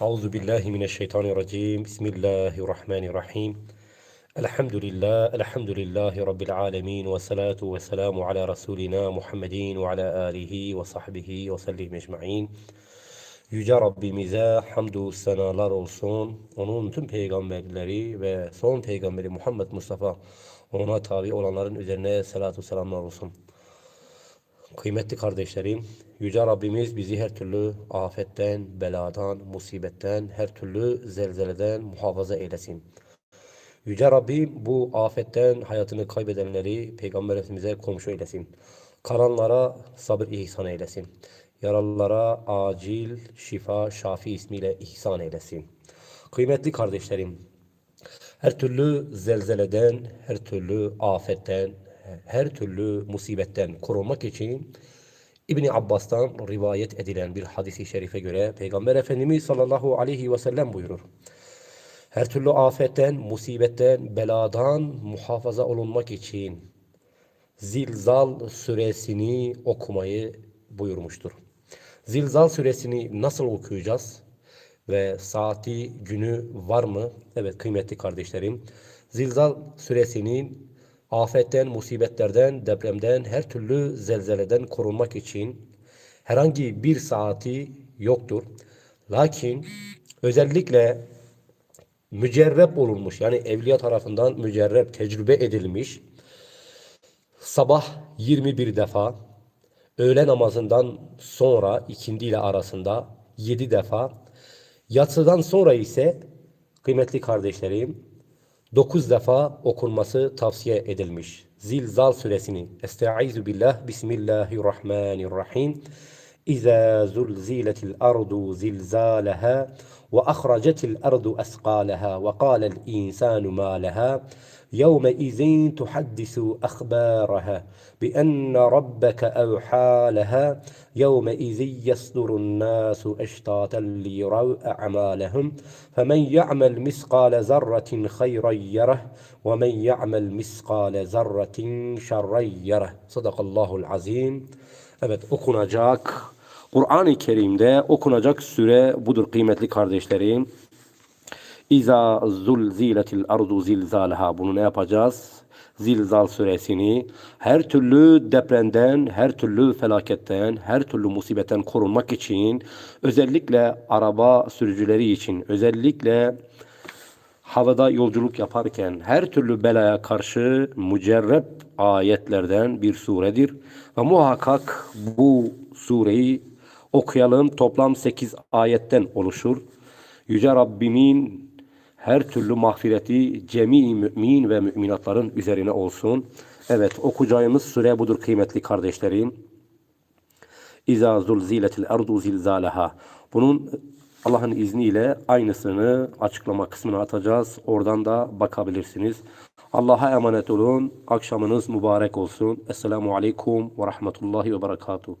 Euzu billahi mineşşeytanirracim. Bismillahirrahmanirrahim. Elhamdülillah, elhamdülillahi rabbil alamin ve salatu ve selamu ala rasulina Muhammedin ve ala alihi ve sahbihi ve sellim ecmaîn. Yüce Rabbimize hamdü senalar olsun. Onun tüm peygamberleri ve son peygamberi Muhammed Mustafa ona tabi olanların üzerine salatu selamlar olsun. Kıymetli kardeşlerim, Yüce Rabbimiz bizi her türlü afetten, beladan, musibetten, her türlü zelzeleden muhafaza eylesin. Yüce Rabbim bu afetten hayatını kaybedenleri Peygamber Efendimiz'e komşu eylesin. Karanlara sabır ihsan eylesin. Yaralılara acil şifa şafi ismiyle ihsan eylesin. Kıymetli kardeşlerim, her türlü zelzeleden, her türlü afetten, her türlü musibetten korunmak için İbni Abbas'tan rivayet edilen bir hadisi şerife göre Peygamber Efendimiz sallallahu aleyhi ve sellem buyurur. Her türlü afetten, musibetten, beladan muhafaza olunmak için Zilzal suresini okumayı buyurmuştur. Zilzal suresini nasıl okuyacağız? Ve saati, günü var mı? Evet kıymetli kardeşlerim. Zilzal suresinin afetten, musibetlerden, depremden, her türlü zelzeleden korunmak için herhangi bir saati yoktur. Lakin özellikle mücerrep olunmuş yani evliya tarafından mücerrep, tecrübe edilmiş sabah 21 defa, öğle namazından sonra ikindi ile arasında 7 defa, yatsıdan sonra ise kıymetli kardeşlerim 9 defa okunması tavsiye edilmiş. Zilzal suresini Estaizu billah Bismillahirrahmanirrahim Ardu zilzalaha ve ahracetil ardu esqalaha ve qalel insanu ma laha يومئذ تحدث أخبارها بأن ربك أوحى لها يومئذ يصدر الناس أشتاتا ليروا أعمالهم فمن يعمل مثقال ذرة خيرا يره ومن يعمل مثقال ذرة شرا يره. صدق الله العظيم. Evet okunacak Kur'an-ı Kerim'de okunacak süre budur kıymetli kardeşlerim. İza zulziletil ardu zilzalaha. Bunu ne yapacağız? Zilzal suresini her türlü depremden, her türlü felaketten, her türlü musibetten korunmak için özellikle araba sürücüleri için, özellikle havada yolculuk yaparken her türlü belaya karşı mücerrep ayetlerden bir suredir. Ve muhakkak bu sureyi okuyalım. Toplam 8 ayetten oluşur. Yüce Rabbimin her türlü mağfireti cemi mümin ve müminatların üzerine olsun. Evet okuyacağımız süre budur kıymetli kardeşlerim. İza zulziletil ardu zilzalaha. Bunun Allah'ın izniyle aynısını açıklama kısmına atacağız. Oradan da bakabilirsiniz. Allah'a emanet olun. Akşamınız mübarek olsun. Esselamu Aleyküm ve Rahmetullahi ve Berekatuhu.